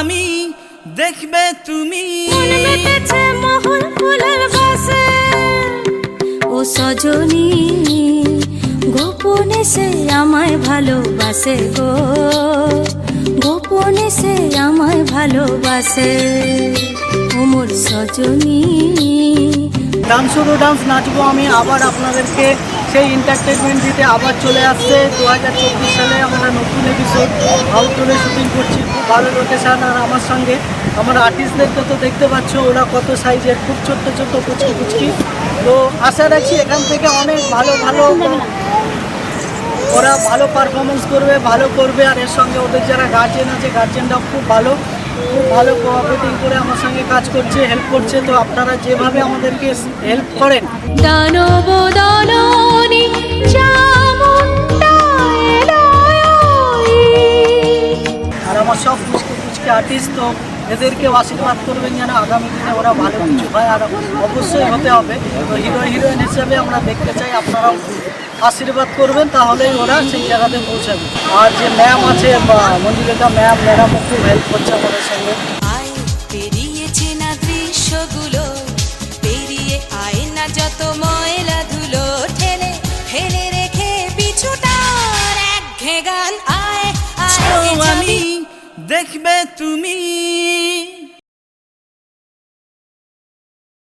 আমি দেখবে তুমি। মোহন ফুলের বাসে ও সজনী গোপনে সে আমায় ভালোবাসে গো। গোপনে সে আমায় ভালোবাসে। ও মোর সজনী। ডান্স ডান্স নাচবো আমি। আবার আপনাদেরকে সেই এন্টারটেনমেন্ট দিতে আবার চলে আসছে। দু হাজার চব্বিশ সালে আমরা নতুন এপিসোড আউটডোরে শুটিং করছি। খুব ভালো লোকেশান আর আমার সঙ্গে আমার আর্টিস্টদেরকে তো দেখতে পাচ্ছ, ওরা কত সাইজের খুব ছোট্ট ছোট্ট কুচকি কুচকি তো আশা রাখছি এখান থেকে অনেক ভালো ভালো ওরা ভালো পারফরমেন্স করবে, ভালো করবে। আর এর সঙ্গে ওদের যারা গার্জেন আছে গার্জেনরাও খুব ভালো। খুব ভালো কোঅপারেটিং করে আমার সঙ্গে কাজ করছে হেল্প করছে। তো আপনারা যেভাবে আমাদেরকে হেল্প করেন। দানব দাননি আর আমার সব মুচকে মুচকে আর্টিস্ট তো এদেরকেও আশীর্বাদ করবেন যেন আগামী দিনে ওরা ভালো কিছু হয় আর অবশ্যই হতে হবে। তো হিরো হিরোইন হিসেবে আমরা দেখতে চাই আপনারাও আশীর্বাদ করবেন তাহলেই ওরা সেই জায়গাতে পৌঁছাবে। আর যে ম্যাম আছে বা মঞ্জুলিকা ম্যাম ম্যাডামও খুব হেল্প করছে আমাদের সঙ্গে। দৃশ্যগুলো পেরিয়ে আয় না যত ময়লা ধুলো ঠেলে ফেলে রেখে পিছুটার এক গান আয় আয় আমি দেখবে তুমি।